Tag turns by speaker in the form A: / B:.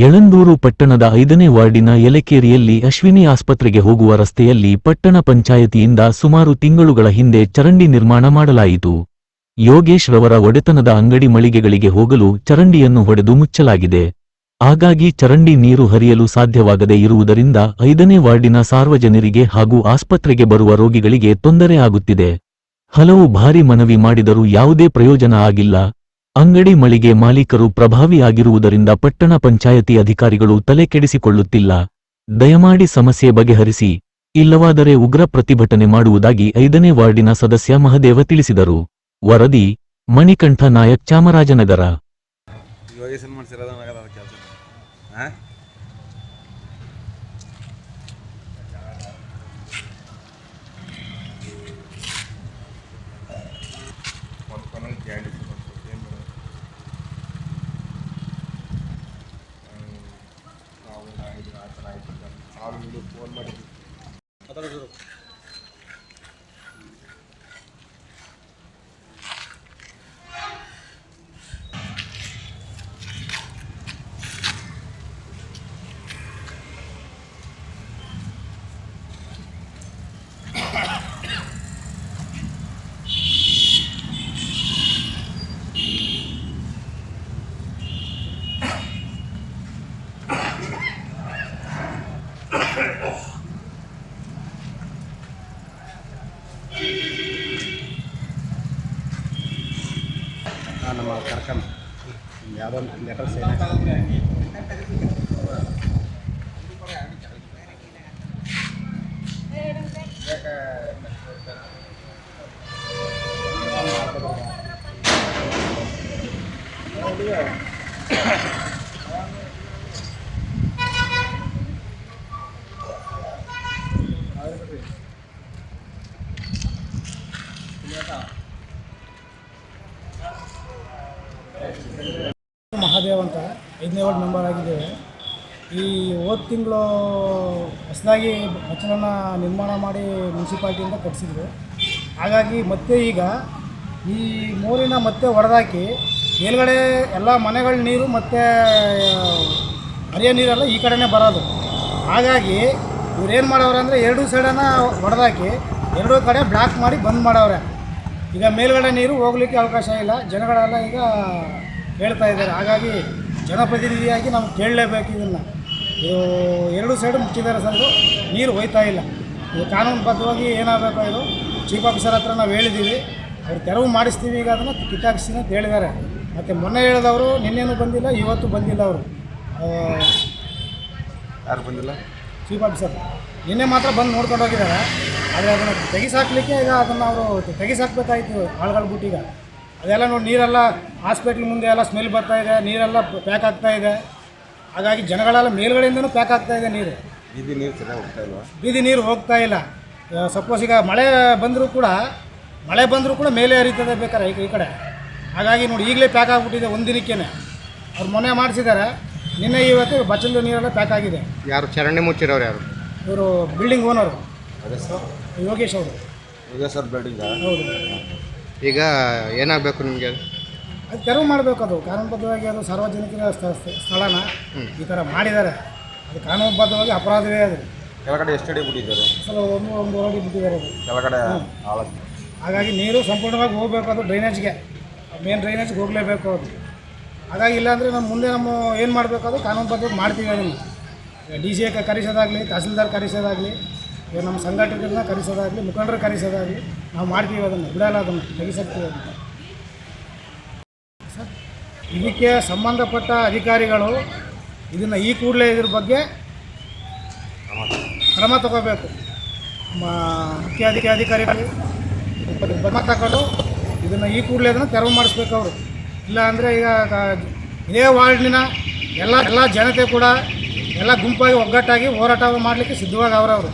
A: ಯಳಂದೂರು ಪಟ್ಟಣದ ಐದನೇ ವಾರ್ಡಿನ ಯಲೆಕೇರಿಯಲ್ಲಿ ಅಶ್ವಿನಿ ಆಸ್ಪತ್ರೆಗೆ ಹೋಗುವ ರಸ್ತೆಯಲ್ಲಿ ಪಟ್ಟಣ ಪಂಚಾಯತಿಯಿಂದ ಸುಮಾರು ತಿಂಗಳುಗಳ ಹಿಂದೆ ಚರಂಡಿ ನಿರ್ಮಾಣ ಮಾಡಲಾಯಿತು. ಯೋಗೇಶ್ ರವರ ಒಡೆತನದ ಅಂಗಡಿ ಮಳಿಗೆಗಳಿಗೆ ಹೋಗಲು ಚರಂಡಿಯನ್ನು ಹೊಡೆದು ಮುಚ್ಚಲಾಗಿದೆ. ಹಾಗಾಗಿ ಚರಂಡಿ ನೀರು ಹರಿಯಲು ಸಾಧ್ಯವಾಗದೇ ಇರುವುದರಿಂದ ಐದನೇ ವಾರ್ಡಿನ ಸಾರ್ವಜನಿಕರಿಗೆ ಹಾಗೂ ಆಸ್ಪತ್ರೆಗೆ ಬರುವ ರೋಗಿಗಳಿಗೆ ತೊಂದರೆ ಆಗುತ್ತಿದೆ. ಹಲವು ಭಾರಿ ಮನವಿ ಮಾಡಿದರೂ ಯಾವುದೇ ಪ್ರಯೋಜನ ಆಗಿಲ್ಲ. ಅಂಗಡಿ ಮಳಿಗೆ ಮಾಲೀಕರು ಪ್ರಭಾವಿಯಾಗಿರುವುದರಿಂದ ಪಟ್ಟಣ ಪಂಚಾಯತಿ ಅಧಿಕಾರಿಗಳು ತಲೆ ಕೆಡಿಸಿಕೊಳ್ಳುತ್ತಿಲ್ಲ ದಯಮಾಡಿ ಸಮಸ್ಯೆ ಬಗೆಹರಿಸಿ, ಇಲ್ಲವಾದರೆ ಉಗ್ರ ಪ್ರತಿಭಟನೆ ಮಾಡುವುದಾಗಿ ಐದನೇ ವಾರ್ಡಿನ ಸದಸ್ಯ ಮಹದೇವ ತಿಳಿಸಿದರು. ವರದಿ, ಮಣಿಕಂಠ ನಾಯಕ್ ಚಾಮರಾಜನಗರ.
B: వాళ్ళు ఫోన్ మరి ನಮ್ಮ ಕರ್ಕಂಡು ಯಾವುದೋ ಒಂದು ಲೆಟರ್ ಸೈನ್
C: ಮಹಾದೇವ್ ಅಂತ ಐದನೇ ವಾರ್ಡ್ ಮೆಂಬರ್ ಆಗಿದ್ದೇವೆ. ಈ ಹೋದ ತಿಂಗಳು ಹೊಸದಾಗಿ ಬಚ್ಚಲನ್ನು ನಿರ್ಮಾಣ ಮಾಡಿ ಮುನ್ಸಿಪಾಲ್ಟಿಯಿಂದ ಕಟ್ಟಿಸಿದ್ರು ಹಾಗಾಗಿ ಮತ್ತೆ ಈಗ ಈ ಮೋರಿನ ಮತ್ತೆ ಹೊಡೆದಾಕಿ ಮೇಲ್ಗಡೆ ಎಲ್ಲ ಮನೆಗಳ ನೀರು ಮತ್ತು ಹರಿಯ ನೀರೆಲ್ಲ ಈ ಕಡೆನೇ ಬರೋದು. ಹಾಗಾಗಿ ಇವ್ರು ಏನು ಮಾಡವ್ರೆ ಅಂದರೆ ಎರಡೂ ಸೈಡನ್ನು ಹೊಡೆದಾಕಿ ಎರಡೂ ಕಡೆ ಬ್ಲಾಕ್ ಮಾಡಿ ಬಂದ್ ಮಾಡವ್ರೆ. ಈಗ ಮೇಲ್ಗಡೆ ನೀರು ಹೋಗ್ಲಿಕ್ಕೆ ಅವಕಾಶ ಇಲ್ಲ. ಜನಗಳೆಲ್ಲ ಈಗ ಹೇಳ್ತಾ ಇದ್ದಾರೆ. ಹಾಗಾಗಿ ಜನಪ್ರತಿನಿಧಿಯಾಗಿ ನಾವು ಕೇಳಲೇಬೇಕು ಇದನ್ನು. ಇದು ಎರಡು ಸೈಡು ಮುಚ್ಚಿದ್ದಾರೆ ಸರ್ ಇದು. ನೀರು ಹೋಯ್ತಾ ಇಲ್ಲ. ಇದು ಕಾನೂನುಬದ್ಧವಾಗಿ ಏನಾಗಬೇಕು ಇದು? ಚೀಫ್ ಆಫೀಸರ್ ಹತ್ರ ನಾವು ಹೇಳಿದ್ದೀವಿ ಅವ್ರು ತೆರವು ಮಾಡಿಸ್ತೀವಿ ಈಗ ಅದನ್ನು ಕಿತ್ತಾಕ್ಸ್ತೀನಿ ಅಂತ ಹೇಳಿದ್ದಾರೆ. ಮತ್ತು ಮೊನ್ನೆ ಹೇಳಿದವರು ನಿನ್ನೇನು ಬಂದಿಲ್ಲ ಇವತ್ತು ಬಂದಿಲ್ಲ ಅವರು.
B: ಯಾರು ಬಂದಿಲ್ಲ?
C: ಚೀಫ್ ಆಫೀಸರ್ ನಿನ್ನೆ ಮಾತ್ರ ಬಂದು ನೋಡ್ಕೊಂಡು ಹೋಗಿದ್ದಾರೆ. ಆದರೆ ಅದನ್ನು ತೆಗಿಸಾಕ್ಲಿಕ್ಕೆ ಈಗ ಅದನ್ನು ಅವರು ತೆಗಿಸಾಕ್ಬೇಕಾಯ್ತು ಆಳುಗಳ ಈಗ ಅದೆಲ್ಲ ನೋಡಿ ನೀರೆಲ್ಲ ಹಾಸ್ಪಿಟ್ಲ್ ಮುಂದೆ ಎಲ್ಲ ಸ್ಮೆಲ್ ಬರ್ತಾ ಇದೆ ನೀರೆಲ್ಲ ಪ್ಯಾಕ್ ಆಗ್ತಾ ಇದೆ. ಹಾಗಾಗಿ ಜನಗಳೆಲ್ಲ ಮೇಲ್ಗಡೆಯಿಂದನೂ ಪ್ಯಾಕ್ ಆಗ್ತಾ ಇದೆ ನೀರು.
B: ಬೀದಿ ನೀರು ಚೆನ್ನಾಗಿ ಹೋಗ್ತಾ ಇಲ್ವಾ?
C: ಬೀದಿ ನೀರು ಹೋಗ್ತಾ ಇಲ್ಲ. ಸಪೋಸ್ ಈಗ ಮಳೆ ಬಂದರೂ ಕೂಡ ಮಳೆ ಬಂದರೂ ಕೂಡ ಮೇಲೆ ಹರಿತದೆ ಬೇಕಾರೆ ಈ ಈ ಕಡೆ. ಹಾಗಾಗಿ ನೋಡಿ ಈಗಲೇ ಪ್ಯಾಕ್ ಆಗಿಬಿಟ್ಟಿದೆ ಒಂದು ದಿನಕ್ಕೇ ಅವ್ರು ಮೊನ್ನೆ ಮಾಡಿಸಿದ್ದಾರೆ ನಿನ್ನೆ ಇವತ್ತು ಬಚ್ಚಲು ನೀರೆಲ್ಲ ಪ್ಯಾಕ್ ಆಗಿದೆ.
B: ಯಾರು ಚರಂಡಿ ಮುಚ್ಚಿರೋರು ಯಾರು?
C: ಇವರು ಬಿಲ್ಡಿಂಗ್ ಓನರು ಯೋಗೇಶ್ ಅವರು.
B: ಯೋಗೇಶ್ ಬಿಲ್ಡಿಂಗ
C: ಹೌದು.
B: ಈಗ ಏನಾಗಬೇಕು ನಿಮಗೆ?
C: ಅದು ತೆರವು ಮಾಡಬೇಕು ಅದು. ಕಾನೂನುಬದ್ಧವಾಗಿ ಅದು ಸಾರ್ವಜನಿಕರ ಸ್ಥ- ಸ್ಥ- ಸ್ಥಳನ ಈ ಥರ ಮಾಡಿದ್ದಾರೆ. ಅದು ಕಾನೂನುಬದ್ಧವಾಗಿ ಅಪರಾಧವೇ ಅದು.
B: ಕೆಳಗಡೆ ಎಷ್ಟು ಅಡಿ ಬಿಟ್ಟಿದ್ದಾರೆ?
C: ಅಸಲು ಒಂದು ಒಂದು ಅಡಿ ಬಿಟ್ಟಿದ್ದಾರೆ ಅದು.
B: ಕೆಳಗಡೆ
C: ಹಾಗಾಗಿ ನೀರು ಸಂಪೂರ್ಣವಾಗಿ ಹೋಗಬೇಕು ಅದು ಡ್ರೈನೇಜ್ಗೆ. ಮೇನ್ ಡ್ರೈನೇಜ್ಗೆ ಹೋಗಲೇಬೇಕು ಅದು. ಹಾಗಾಗಿ ಇಲ್ಲಾಂದರೆ ನಮ್ಮ ಮುಂದೆ ನಮ್ಮ ಏನು ಮಾಡಬೇಕು ಅದು ಕಾನೂನುಬದ್ಧವಾಗಿ ಮಾಡ್ತೀವಿ ಅದನ್ನು. ಡಿ ಸಿ ಎ ಕರೆಸೋದಾಗಲಿ ತಹಸೀಲ್ದಾರ್ ಕರೆಸೋದಾಗಲಿ ಈಗ ನಮ್ಮ ಸಂಘಟನೆಗಳನ್ನ ಕರೆಸೋದಾಗಲಿ, ಮುಖಂಡರು ಕರೆಸೋದಾಗಲಿ, ನಾವು ಮಾಡ್ತೀವಿ ಅದನ್ನು, ಬಿಡಲ್ಲ ಅದನ್ನು ತೆಗಿಸಕ್ತೀವಿ ಅದನ್ನು ಇದಕ್ಕೆ ಸಂಬಂಧಪಟ್ಟ ಅಧಿಕಾರಿಗಳು ಇದನ್ನು ಈ ಕೂಡಲೇ ಇದ್ರ ಬಗ್ಗೆ ಕ್ರಮ ತಗೋಬೇಕು. ಮುಖ್ಯಾಧಿಕಾರಿ ಮುಖ್ಯ ಅಧಿಕಾರಿ ಅಧಿಕಾರಿಗಳು, ಕ್ರಮ ತಗೊಂಡು ಇದನ್ನು ಈ ಕೂಡಲೇ ಅದನ್ನು ತೆರವು ಮಾಡಿಸ್ಬೇಕು ಅವರು. ಇಲ್ಲ ಅಂದರೆ ಈಗ ಇದೇ ವಾರ್ಡಿನ ಎಲ್ಲ ಎಲ್ಲ ಜನತೆ ಕೂಡ ಎಲ್ಲ ಗುಂಪಾಗಿ ಒಗ್ಗಟ್ಟಾಗಿ ಹೋರಾಟ ಮಾಡಲಿಕ್ಕೆ ಸಿದ್ಧವಾಗಿ ಅವರವರು.